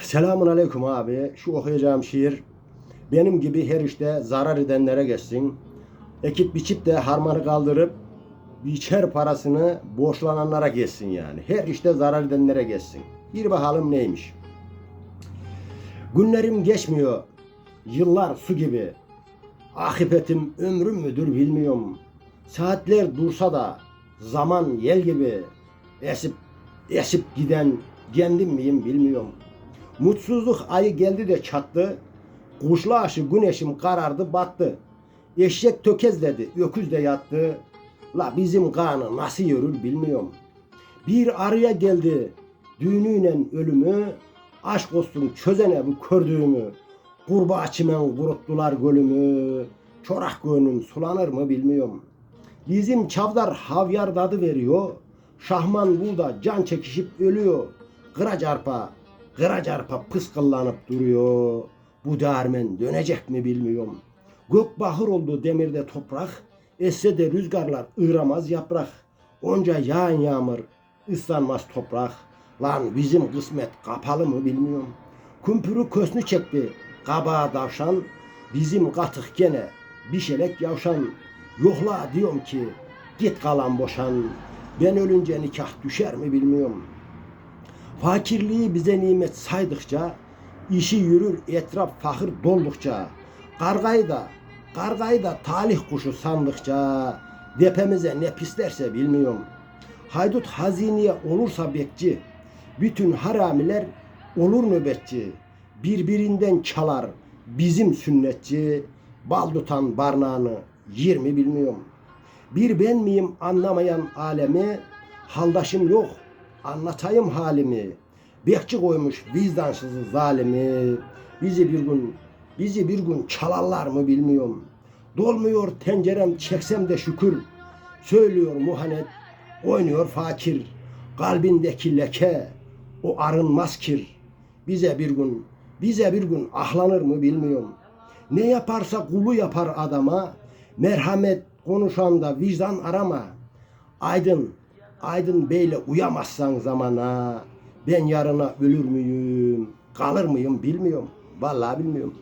Selamun aleyküm abi. Şu okuyacağım şiir benim gibi her işte zarar edenlere geçsin. Ekip biçip de harmanı kaldırıp biçer parasını borçlananlara geçsin yani. Her işte zarar edenlere geçsin. Bir bakalım neymiş. Günlerim geçmiyor. Yıllar su gibi. Akipetim ömrüm müdür bilmiyorum. Saatler dursa da zaman yel gibi esip esip giden kendim miyim bilmiyorum. Mutsuzluk ayı geldi de çattı. Kuşlu aşı güneşim karardı battı. Eşek tökezledi, öküz de yattı. La bizim kanı nasıl yürür bilmiyorum. Bir arıya geldi düğünüyle ölümü. Aşk olsun çözene bu kördüğümü. Kurbağa çimen kuruttular gölümü. Çorak gönlüm sulanır mı bilmiyorum. Bizim çavdar havyar tadı veriyor. Şahman burada can çekişip ölüyor. Kıraç arpa, kıraç arpa pıskıllanıp duruyor. Bu dermen dönecek mi bilmiyorum. Gök bahır oldu demirde toprak. Esse de rüzgarlar ığramaz yaprak. Onca yağan yağmur ıslanmaz toprak. Lan bizim kısmet kapalı mı bilmiyorum. Kumpürü kösnü çekti kabağa davşan. Bizim katık gene bir şelek yavşan. Yokla diyorum ki git kalan boşan. Ben ölünce nikah düşer mi bilmiyorum. Fakirliği bize nimet saydıkça, işi yürür etraf fakir doldukça, kargayı da, kargayı da talih kuşu sandıkça, depemize ne pislerse bilmiyorum. Haydut hazineye olursa bekçi, bütün haramiler olur nöbetçi, birbirinden çalar bizim sünnetçi, bal tutan barnağını yer mi bilmiyorum. Bir ben miyim anlamayan alemi, haldaşım yok anlatayım halimi. Bekçi koymuş vicdansızı zalimi. Bizi bir gün, bizi bir gün çalarlar mı bilmiyorum. Dolmuyor tencerem çeksem de şükür. Söylüyor muhanet, oynuyor fakir. Kalbindeki leke, o arınmaz kir. Bize bir gün, bize bir gün ahlanır mı bilmiyorum. Ne yaparsa kulu yapar adama. Merhamet konuşan da vicdan arama. Aydın, Aydın Bey'le uyamazsan zamana ben yarına ölür müyüm, kalır mıyım bilmiyorum. Vallahi bilmiyorum.